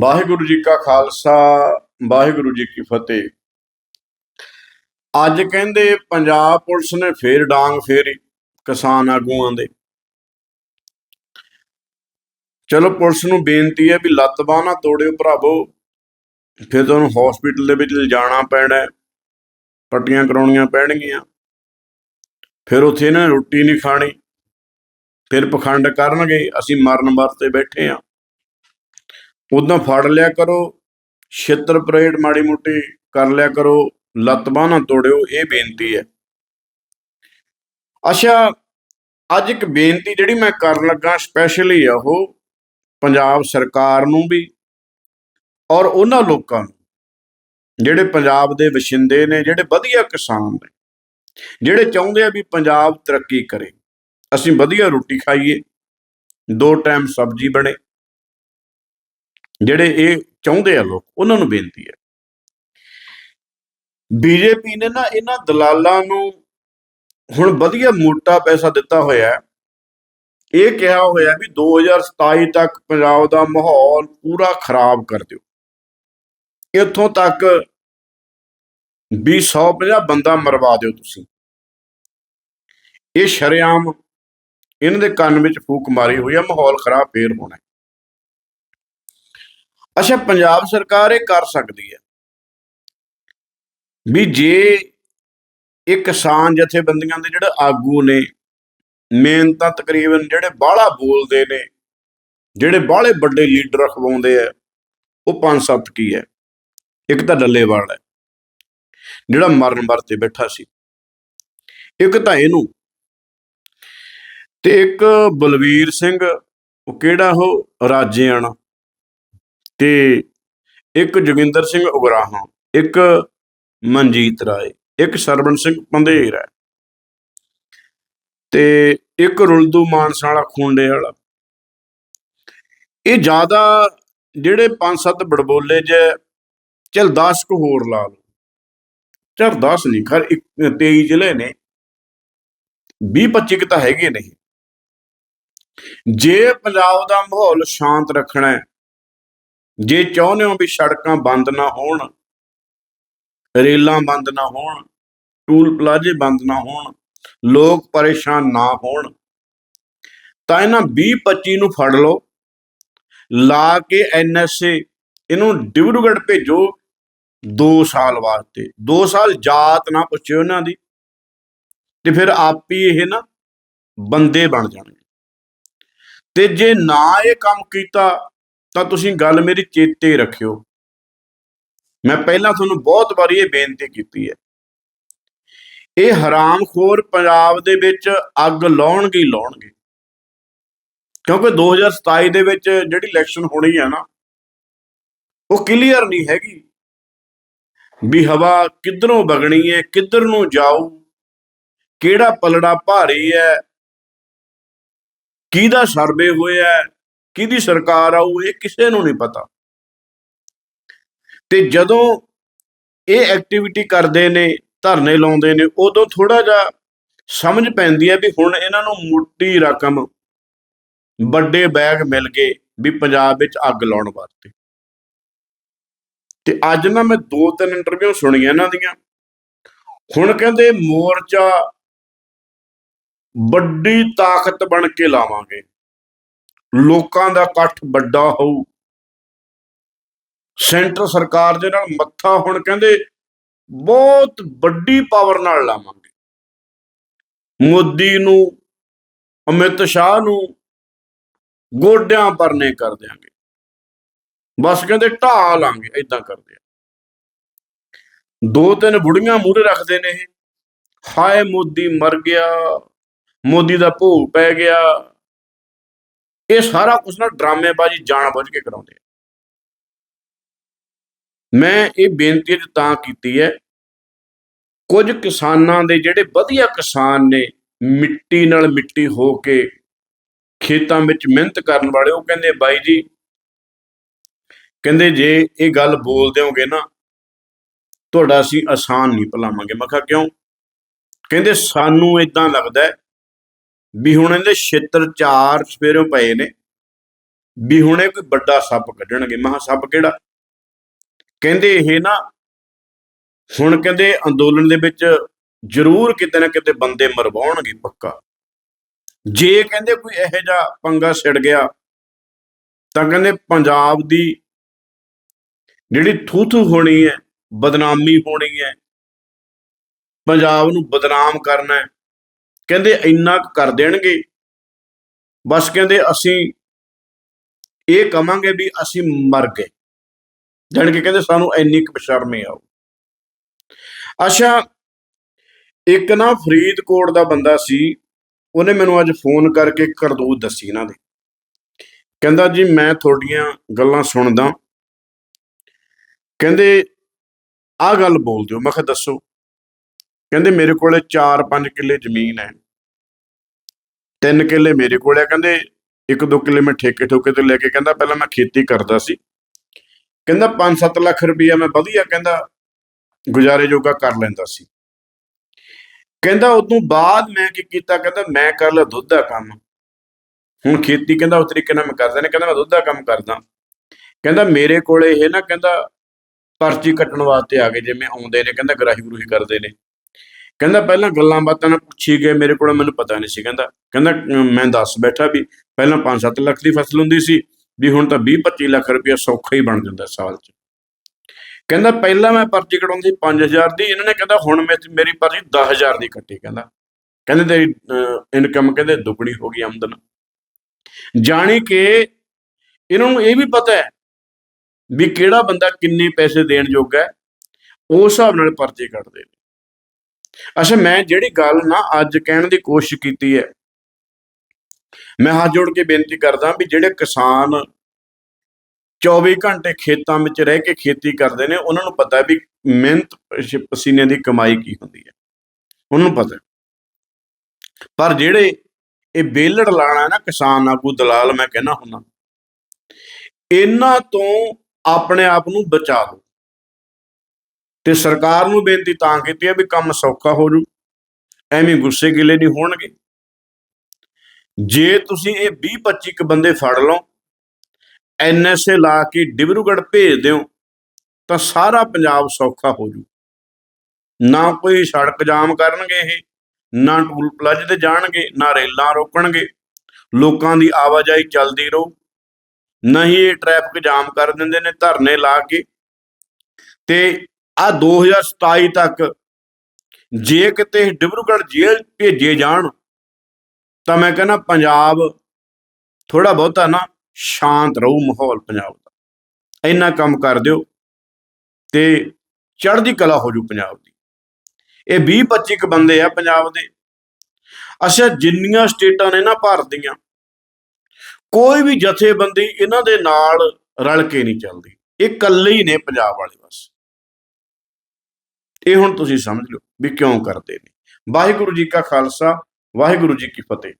ਵਾਹਿਗੁਰੂ ਜੀ ਕਾ ਖਾਲਸਾ, ਵਾਹਿਗੁਰੂ ਜੀ ਕੀ ਫਤਿਹ। ਅੱਜ ਕਹਿੰਦੇ ਪੰਜਾਬ ਪੁਲਿਸ ਨੇ ਫੇਰ ਡਾਂਗ ਫੇਰੀ ਕਿਸਾਨ ਆਗੂਆਂ ਦੇ। ਚਲੋ ਪੁਲਿਸ ਨੂੰ ਬੇਨਤੀ ਹੈ ਵੀ ਲੱਤ ਬਾਹ ਨਾ ਤੋੜਿਓ ਭਰਾਵੋ। ਫਿਰ ਤੁਹਾਨੂੰ ਹਸਪੀਟਲ ਦੇ ਵਿੱਚ ਲਿਜਾਣਾ ਪੈਣਾ ਪੱਟੀਆਂ ਕਰਾਉਣੀਆਂ ਪੈਣਗੀਆਂ। ਫਿਰ ਉੱਥੇ ਇਹਨਾਂ ਨੇ ਰੋਟੀ ਨਹੀਂ ਖਾਣੀ। ਫਿਰ ਪਖੰਡ ਕਰਨਗੇ, ਅਸੀਂ ਮਰਨ ਵਰਤੇ ਬੈਠੇ ਆ ਉਦੋਂ ਫੜ ਲਿਆ ਕਰੋ, ਛਿੱਤਰ ਪਰੇਡ ਮਾੜੀ ਮੋਟੀ ਕਰ ਲਿਆ ਕਰੋ, ਲੱਤ ਬਾਂਹ ਨਾ ਤੋੜਿਓ, ਇਹ ਬੇਨਤੀ ਹੈ। ਅੱਛਾ, ਅੱਜ ਇੱਕ ਬੇਨਤੀ ਜਿਹੜੀ ਮੈਂ ਕਰਨ ਲੱਗਾ ਸਪੈਸ਼ਲੀ ਆ ਉਹ ਪੰਜਾਬ ਸਰਕਾਰ ਨੂੰ ਵੀ ਔਰ ਉਹਨਾਂ ਲੋਕਾਂ ਨੂੰ, ਜਿਹੜੇ ਪੰਜਾਬ ਦੇ ਵਸਿੰਦੇ ਨੇ, ਜਿਹੜੇ ਵਧੀਆ ਕਿਸਾਨ ਨੇ, ਜਿਹੜੇ ਚਾਹੁੰਦੇ ਆ ਵੀ ਪੰਜਾਬ ਤਰੱਕੀ ਕਰੇ। ਅਸੀਂ ਵਧੀਆ ਰੋਟੀ ਖਾਈਏ, ਦੋ ਟਾਈਮ ਸਬਜ਼ੀ ਬਣੇ ਜਿਹੜੇ ਇਹ ਚਾਹੁੰਦੇ ਆ ਲੋਕ, ਉਹਨਾਂ ਨੂੰ ਬੇਨਤੀ ਹੈ। ਬੀਜੇਪੀ ਨੇ ਨਾ ਇਹਨਾਂ ਦਲਾਲਾਂ ਨੂੰ ਹੁਣ ਵਧੀਆ ਮੋਟਾ ਪੈਸਾ ਦਿੱਤਾ ਹੋਇਆ ਹੈ। ਇਹ ਕਿਹਾ ਹੋਇਆ ਵੀ 2027 ਤੱਕ ਪੰਜਾਬ ਦਾ ਮਾਹੌਲ ਪੂਰਾ ਖਰਾਬ ਕਰ ਦਿਓ। ਇੱਥੋਂ ਤੱਕ ਵੀ 150 ਬੰਦਾ ਮਰਵਾ ਦਿਓ ਤੁਸੀਂ। ਇਹ ਸ਼ਰੇਆਮ ਇਹਨਾਂ ਦੇ ਕੰਨ ਵਿੱਚ ਫੂਕ ਮਾਰੀ ਹੋਈ ਹੈ ਮਾਹੌਲ ਖਰਾਬ ਫੇਰ ਹੋਣਾ। ਅੱਛਾ, ਪੰਜਾਬ ਸਰਕਾਰ ਇਹ ਕਰ ਸਕਦੀ ਹੈ। ਵੀ ਜੇ ਇਹ ਕਿਸਾਨ ਜਥੇਬੰਦੀਆਂ ਦੇ ਜਿਹੜੇ ਆਗੂ ਨੇ, ਮੇਨ ਤਾਂ ਤਕਰੀਬਨ ਜਿਹੜੇ ਬਾਹਲਾ ਬੋਲਦੇ ਨੇ, ਜਿਹੜੇ ਬਾਹਲੇ ਵੱਡੇ ਲੀਡਰ ਅਖਵਾਉਂਦੇ ਆ, ਉਹ ਪੰਜ ਸੱਤ ਕੀ ਹੈ? ਇੱਕ ਤਾਂ ਡੱਲੇਵਾਲ ਹੈ, ਜਿਹੜਾ ਮਰਨ ਵਰਤੇ ਬੈਠਾ ਸੀ। ਇੱਕ ਤਾਂ ਇਹਨੂੰ। ਤੇ ਇੱਕ ਬਲਵੀਰ ਸਿੰਘ, ਉਹ ਕਿਹੜਾ ਉਹ? ਰਾਜੇਆਣਾ। ਤੇ ਇੱਕ ਜੋਗਿੰਦਰ ਸਿੰਘ ਉਗਰਾਹਾਂ, ਇੱਕ ਮਨਜੀਤ ਰਾਏ, ਇੱਕ ਸਰਵਣ ਸਿੰਘ ਪੰਧੇਰ ਹੈ। ਤੇ ਇੱਕ ਰੁਲਦੂ ਮਾਨਸਾ ਵਾਲਾ ਖੁੰਡੇ ਵਾਲਾ। ਇਹ ਜ਼ਿਆਦਾ ਜਿਹੜੇ ਪੰਜ ਸੱਤ ਬੜਬੋਲੇ ਜੇ ਚਲ 10 ਕੁ ਹੋਰ ਲਾ ਲਓ। ਚਲ 10 ਨਹੀਂ, ਖਰ 23 ਜ਼ਿਲ੍ਹੇ ਨੇ। 20 25 ਕੁ ਤਾਂ ਹੈਗੇ ਨਹੀਂ ਜੇ ਪੰਜਾਬ ਦਾ ਮਾਹੌਲ ਸ਼ਾਂਤ ਰੱਖਣਾ ਹੈ ਜੇ ਚਾਹੁੰਦੇ ਹੋ ਵੀ ਸੜਕਾਂ ਬੰਦ ਨਾ ਹੋਣ, ਰੇਲਾਂ ਬੰਦ ਨਾ ਹੋਣ, ਟੂਲ ਪਲਾਜ਼ੇ ਬੰਦ ਨਾ ਹੋਣ, ਲੋਕ ਪਰੇਸ਼ਾਨ ਨਾ ਹੋਣ, ਤਾਂ ਇਹਨਾਂ 20 25 ਨੂੰ ਫੜ ਲਓ, ਲਾ ਕੇ ਐਨਐਸਏ ਇਹਨੂੰ ਡਿਬਰੂਗੜ੍ਹ ਭੇਜੋ 2 ਸਾਲ ਵਾਸਤੇ। 2 ਸਾਲ ਜਾਤ ਨਾ ਪੁੱਛਿਓ ਇਹਨਾਂ ਦੀ, ਤੇ ਫਿਰ ਆਪ ਹੀ ਇਹ ਨਾ ਬੰਦੇ ਬਣ ਜਾਣਗੇ। ਤੇ ਜੇ ਨਾ ਇਹ ਕੰਮ ਕੀਤਾ ਤਾਂ ਤੁਸੀਂ ਗੱਲ ਮੇਰੀ ਚੇਤੇ ਰੱਖਿਓ। ਮੈਂ ਪਹਿਲਾਂ ਤੁਹਾਨੂੰ ਬਹੁਤ ਵਾਰੀ ਇਹ ਬੇਨਤੀ ਕੀਤੀ ਹੈ। ਇਹ ਹਰਾਮਖੋਰ ਪੰਜਾਬ ਦੇ ਵਿੱਚ ਅੱਗ ਲਾਉਣਗੇ ਹੀ ਲਾਉਣਗੇ। ਕਿਉਂਕਿ 2027 ਦੇ ਵਿੱਚ ਜਿਹੜੀ ਇਲੈਕਸ਼ਨ ਹੋਣੀ ਹੈ ਨਾ, ਉਹ ਕਲੀਅਰ ਨਹੀਂ ਹੈਗੀ। ਵੀ ਹਵਾ ਕਿੱਧਰੋਂ ਵਗਣੀ ਹੈ, ਕਿੱਧਰ ਨੂੰ ਜਾਊ, ਕਿਹੜਾ ਪਲੜਾ ਭਾਰੀ ਹੈ, ਕਿਹਦਾ ਸਰਵੇ ਹੋਇਆ ਕਿਹਦੀ ਸਰਕਾਰ ਆਊ ਇਹ ਕਿਸੇ ਨੂੰ ਨਹੀਂ ਪਤਾ। ਤੇ ਜਦੋਂ ਇਹ ਐਕਟੀਵਿਟੀ ਕਰਦੇ ਨੇ, ਧਰਨੇ ਲਾਉਂਦੇ ਨੇ, ਉਦੋਂ ਥੋੜਾ ਜਿਹਾ ਸਮਝ ਪੈਂਦੀ ਹੈ ਵੀ ਹੁਣ ਇਹਨਾਂ ਨੂੰ ਮੋਟੀ ਰਕਮ ਵੱਡੇ ਬੈਗ ਮਿਲ ਗਏ ਵੀ ਪੰਜਾਬ ਵਿੱਚ ਅੱਗ ਲਾਉਣ ਵਾਸਤੇ। ਤੇ ਅੱਜ ਨਾ ਮੈਂ ਦੋ ਤਿੰਨ ਇੰਟਰਵਿਊ ਸੁਣੀਆਂ ਇਹਨਾਂ ਦੀਆਂ। ਹੁਣ ਕਹਿੰਦੇ ਮੋਰਚਾ ਵੱਡੀ ਤਾਕਤ ਬਣ ਕੇ ਲਾਵਾਂਗੇ। ਲੋਕਾਂ ਦਾ ਇਕੱਠ ਵੱਡਾ ਹੋਊ। ਸੈਂਟਰ ਸਰਕਾਰ ਦੇ ਨਾਲ ਮੱਥਾ ਹੁਣ ਕਹਿੰਦੇ ਬਹੁਤ ਵੱਡੀ ਪਾਵਰ ਨਾਲ ਲਾਵਾਂਗੇ। ਮੋਦੀ ਨੂੰ, ਅਮਿਤ ਸ਼ਾਹ ਨੂੰ ਗੋਡਿਆਂ ਪਰਨੇ ਕਰ ਦਿਆਂਗੇ। ਬਸ ਕਹਿੰਦੇ ਢਾ ਲਾਂਗੇ ਇਦਾਂ ਕਰਦੇ ਆ। ਦੋ ਤਿੰਨ ਬੁੜੀਆਂ ਮੂਹਰੇ ਰੱਖਦੇ ਨੇ ਇਹ। ਹਾਏ ਮੋਦੀ ਮਰ ਗਿਆ, ਮੋਦੀ ਦਾ ਭੋਗ ਪੈ ਗਿਆ। ਇਹ ਸਾਰਾ ਕੁਝ ਨਾ ਡਰਾਮੇਬਾਜ਼ੀ ਜਾਣਬੁੱਝ ਕੇ ਕਰਾਉਂਦੇ ਆ। ਮੈਂ ਇਹ ਬੇਨਤੀ ਅੱਜ ਤਾਂ ਕੀਤੀ ਹੈ, ਕੁਝ ਕਿਸਾਨਾਂ ਦੇ ਜਿਹੜੇ ਵਧੀਆ ਕਿਸਾਨ ਨੇ, ਮਿੱਟੀ ਨਾਲ ਮਿੱਟੀ ਹੋ ਕੇ ਖੇਤਾਂ ਵਿੱਚ ਮਿਹਨਤ ਕਰਨ ਵਾਲੇ, ਉਹ ਕਹਿੰਦੇ, ਬਾਈ ਜੀ, ਕਹਿੰਦੇ ਜੇ ਇਹ ਗੱਲ ਬੋਲ ਦਿਓਗੇ ਨਾ, ਤੁਹਾਡਾ ਅਸੀਂ ਆਸਾਨ ਨਹੀਂ ਭਲਾਵਾਂਗੇ। ਮੈਂ ਕਿਹਾ, ਕਿਉਂ? ਕਹਿੰਦੇ, ਸਾਨੂੰ ਇਦਾਂ ਲੱਗਦਾ ਵੀ ਹੁਣ ਇਹਦੇ ਛੇਤਰ ਚਾਰ ਸਵੇਰੋਂ ਪਏ ਨੇ। ਵੀ ਹੁਣੇ ਕੋਈ ਵੱਡਾ ਸੱਪ ਕੱਢਣਗੇ। ਮਹਾ ਸੱਪ ਕਿਹੜਾ? ਕਹਿੰਦੇ ਇਹ ਨਾ ਹੁਣ ਕਹਿੰਦੇ ਅੰਦੋਲਨ ਦੇ ਵਿੱਚ ਜ਼ਰੂਰ ਕਿਤੇ ਨਾ ਕਿਤੇ ਬੰਦੇ ਮਰਵਾਉਣਗੇ ਪੱਕਾ। ਜੇ ਕਹਿੰਦੇ ਕੋਈ ਇਹੋ ਜਿਹਾ ਪੰਗਾ ਛਿੜ ਗਿਆ, ਤਾਂ ਕਹਿੰਦੇ ਪੰਜਾਬ ਦੀ ਜਿਹੜੀ ਥੂਥੂ ਹੋਣੀ ਹੈ, ਬਦਨਾਮੀ ਹੋਣੀ ਹੈ, ਪੰਜਾਬ ਨੂੰ ਬਦਨਾਮ ਕਰਨਾ ਹੈ। ਕਹਿੰਦੇ ਇੰਨਾ ਕੁ ਕਰ ਦੇਣਗੇ। ਬਸ ਕਹਿੰਦੇ ਅਸੀਂ ਇਹ ਕਵਾਂਗੇ ਵੀ ਅਸੀਂ ਮਰ ਗਏ। ਜਾਣ ਕੇ ਕਹਿੰਦੇ ਸਾਨੂੰ ਇੰਨੀ ਕੁ ਸ਼ਰਮੇ ਆਉ ਅੱਛਾ, ਇੱਕ ਨਾ ਫਰੀਦਕੋਟ ਦਾ ਬੰਦਾ ਸੀ, ਉਹਨੇ ਮੈਨੂੰ ਅੱਜ ਫੋਨ ਕਰਕੇ ਕਰਦੂਤ ਦੱਸੀ ਇਹਨਾਂ ਦੀ। ਕਹਿੰਦਾ ਜੀ, ਮੈਂ ਤੁਹਾਡੀਆਂ ਗੱਲਾਂ ਸੁਣਦਾ। ਕਹਿੰਦੇ, ਆਹ ਗੱਲ ਬੋਲ ਦਿਓ ਮੈਂ ਕਿਹਾ, ਦੱਸੋ। ਕਹਿੰਦੇ, ਮੇਰੇ ਕੋਲੇ 4-5 ਕਿੱਲੇ ਜ਼ਮੀਨ ਹੈ। ਤਿੰਨ ਕਿੱਲੇ ਮੇਰੇ ਕੋਲ ਆ, ਕਹਿੰਦੇ ਇੱਕ ਦੋ ਕਿੱਲੇ ਮੈਂ ਠੇਕੇ ਠੋਕੇ ਤੇ ਲੈ ਕੇ ਕਹਿੰਦਾ ਪਹਿਲਾਂ ਮੈਂ ਖੇਤੀ ਕਰਦਾ ਸੀ। ਕਹਿੰਦਾ 5-7 ਲੱਖ ਰੁਪਈਆ ਮੈਂ ਵਧੀਆ ਕਹਿੰਦਾ ਗੁਜ਼ਾਰੇ ਜੋਗਾ ਕਰ ਲੈਂਦਾ ਸੀ। ਕਹਿੰਦਾ ਉਦੋਂ ਬਾਅਦ ਮੈਂ ਕੀ ਕੀਤਾ, ਕਹਿੰਦਾ ਮੈਂ ਕਰ ਲਿਆ ਦੁੱਧ ਦਾ ਕੰਮ। ਹੁਣ ਖੇਤੀ ਕਹਿੰਦਾ ਉਸ ਤਰੀਕੇ ਨਾਲ ਮੈਂ ਕਰਦਾ ਨਹੀਂ, ਕਹਿੰਦਾ ਮੈਂ ਦੁੱਧ ਦਾ ਕੰਮ ਕਰਦਾ। ਕਹਿੰਦਾ ਮੇਰੇ ਕੋਲੇ ਇਹ ਨਾ ਕਹਿੰਦਾ ਪਰਚੀ ਕੱਟਣ ਵਾਸਤੇ ਆ ਗਏ, ਜਿਵੇਂ ਆਉਂਦੇ ਨੇ, ਕਹਿੰਦਾ ਗਰਾਹੀ ਗਰੂਹੀ ਕਰਦੇ ਨੇ। ਕਹਿੰਦਾ ਪਹਿਲਾਂ ਗੱਲਾਂ ਬਾਤਾਂ ਨਾਲ ਪੁੱਛੀ ਗਏ, ਮੇਰੇ ਕੋਲ ਮੈਨੂੰ ਪਤਾ ਨਹੀਂ ਸੀ ਕਹਿੰਦਾ। ਕਹਿੰਦਾ ਮੈਂ ਦੱਸ ਬੈਠਾ ਵੀ ਪਹਿਲਾਂ 5-7 ਲੱਖ ਦੀ ਫਸਲ ਹੁੰਦੀ ਸੀ, ਵੀ ਹੁਣ ਤਾਂ 20-25 ਲੱਖ ਰੁਪਇਆ ਸੌਖਾ ਹੀ ਬਣ ਜਾਂਦਾ ਸਾਲ 'ਚ। ਕਹਿੰਦਾ, ਪਹਿਲਾਂ ਮੈਂ ਪਰਚੀ ਕਟਾਉਂਦੀ ਸੀ 5000 ਦੀ, ਇਹਨਾਂ ਨੇ ਕਹਿੰਦਾ, ਹੁਣ ਮੈਂ ਮੇਰੀ ਪਰਚੀ 10000 ਦੀ ਕੱਟੀ ਕਹਿੰਦਾ। ਕਹਿੰਦੇ, ਤੇਰੀ ਇਨਕਮ ਕਹਿੰਦੇ ਦੁੱਗਣੀ ਹੋ ਗਈ ਆਮਦਨ। ਜਾਣੀ ਕਿ ਇਹਨਾਂ ਨੂੰ ਇਹ ਵੀ ਪਤਾ ਹੈ ਵੀ ਕਿਹੜਾ ਬੰਦਾ ਕਿੰਨੇ ਪੈਸੇ ਦੇਣ ਯੋਗ ਹੈ, ਉਸ ਹਿਸਾਬ ਨਾਲ ਪਰਚੀ ਕੱਟਦੇ ਨੇ। ਅੱਛਾ ਮੈਂ ਜਿਹੜੀ ਗੱਲ ਨਾ ਅੱਜ ਕਹਿਣ ਦੀ ਕੋਸ਼ਿਸ਼ ਕੀਤੀ ਹੈ ਮੈਂ ਹੱਥ ਜੋੜ ਕੇ ਬੇਨਤੀ ਕਰਦਾ ਵੀ ਜਿਹੜੇ ਕਿਸਾਨ 24 ਘੰਟੇ ਖੇਤਾਂ ਵਿੱਚ ਰਹਿ ਕੇ ਖੇਤੀ ਕਰਦੇ ਨੇ ਉਹਨਾਂ ਨੂੰ ਪਤਾ ਹੈ ਵੀ ਮਿਹਨਤ ਪਸ- ਪਸੀਨੇ ਦੀ ਕਮਾਈ ਕੀ ਹੁੰਦੀ ਹੈ। ਉਹਨਾਂ ਨੂੰ ਪਤਾ। ਪਰ ਜਿਹੜੇ ਇਹ ਬੇਲੜ ਲਾਣਾ ਨਾ ਕਿਸਾਨ ਆਗੂ ਦਲਾਲ ਮੈਂ ਕਹਿੰਦਾ ਹੁੰਨਾ ਇਹਨਾਂ ਤੋਂ ਆਪਣੇ ਆਪ ਨੂੰ ਬਚਾ ਲਓ। ਤੇ ਸਰਕਾਰ ਨੂੰ ਬੇਨਤੀ ਤਾਂ ਕੀਤੀ ਹੈ ਵੀ ਕੰਮ ਸੌਖਾ ਹੋ ਜੂ ਐਵੇਂ ਗੁੱਸੇ ਗਿਲੇ ਨਹੀਂ ਹੋਣਗੇ। ਜੇ ਤੁਸੀਂ ਇਹ 20 25 ਕ ਬੰਦੇ ਫੜ ਲਓ ਐਨਐਸਏ ਲਾ ਕੇ ਡਿਬਰੂਗੜ੍ਹ ਭੇਜ ਦਿਓ, ਤਾਂ ਸਾਰਾ ਪੰਜਾਬ ਸੌਖਾ ਹੋ ਜੂ ਨਾ ਕੋਈ ਸੜਕ ਜਾਮ ਕਰਨਗੇ ਇਹ, ਨਾ ਟੂਲ ਪਲਾਜ਼ੇ ਤੇ ਜਾਣਗੇ, ਨਾ ਰੇਲਾਂ ਰੋਕਣਗੇ, ਲੋਕਾਂ ਦੀ ਆਵਾਜਾਈ ਚੱਲਦੀ ਰਹੂ ਨਹੀਂ ਇਹ ਟ੍ਰੈਫਿਕ ਜਾਮ ਕਰ ਦਿੰਦੇ ਨੇ ਧਰਨੇ ਲਾ ਕੇ, ਤੇ ਆ 2027 ਤੱਕ ਜੇ ਕਿਤੇ ਡਿਬਰੂਗੜ੍ਹ ਜੇਲ੍ਹ ਭੇਜੇ ਜਾਣ, ਤਾਂ ਮੈਂ ਕਹਿੰਦਾ ਪੰਜਾਬ ਥੋੜਾ ਬਹੁਤਾ ਨਾ ਸ਼ਾਂਤ ਰਹੂ ਮਾਹੌਲ ਪੰਜਾਬ ਦਾ। ਇੰਨਾ ਕੰਮ ਕਰ ਦਿਓ ਤੇ ਚੜ੍ਹਦੀ ਕਲਾ ਹੋ ਜੂ ਪੰਜਾਬ ਦੀ। ਇਹ 20 25 ਕ ਬੰਦੇ ਆ ਪੰਜਾਬ ਦੇ। ਅੱਛਾ, ਜਿੰਨੀਆਂ ਸਟੇਟਾਂ ਨੇ ਨਾ ਭਾਰਤ ਦੀਆਂ, ਕੋਈ ਵੀ ਜਥੇਬੰਦੀ ਇਹਨਾਂ ਦੇ ਨਾਲ ਰਲ ਕੇ ਨਹੀਂ ਚੱਲਦੀ। ਇਹ ਇਕੱਲੇ ਹੀ ਨੇ ਪੰਜਾਬ ਵਾਲੇ ਬਸ। ਇਹ ਹੁਣ ਤੁਸੀਂ ਸਮਝ ਲਓ ਵੀ ਕਿਉਂ ਕਰਦੇ ਨੇ। ਵਾਹਿਗੁਰੂ ਜੀ ਕਾ ਖਾਲਸਾ, ਵਾਹਿਗੁਰੂ ਜੀ ਕੀ ਫਤਿਹ।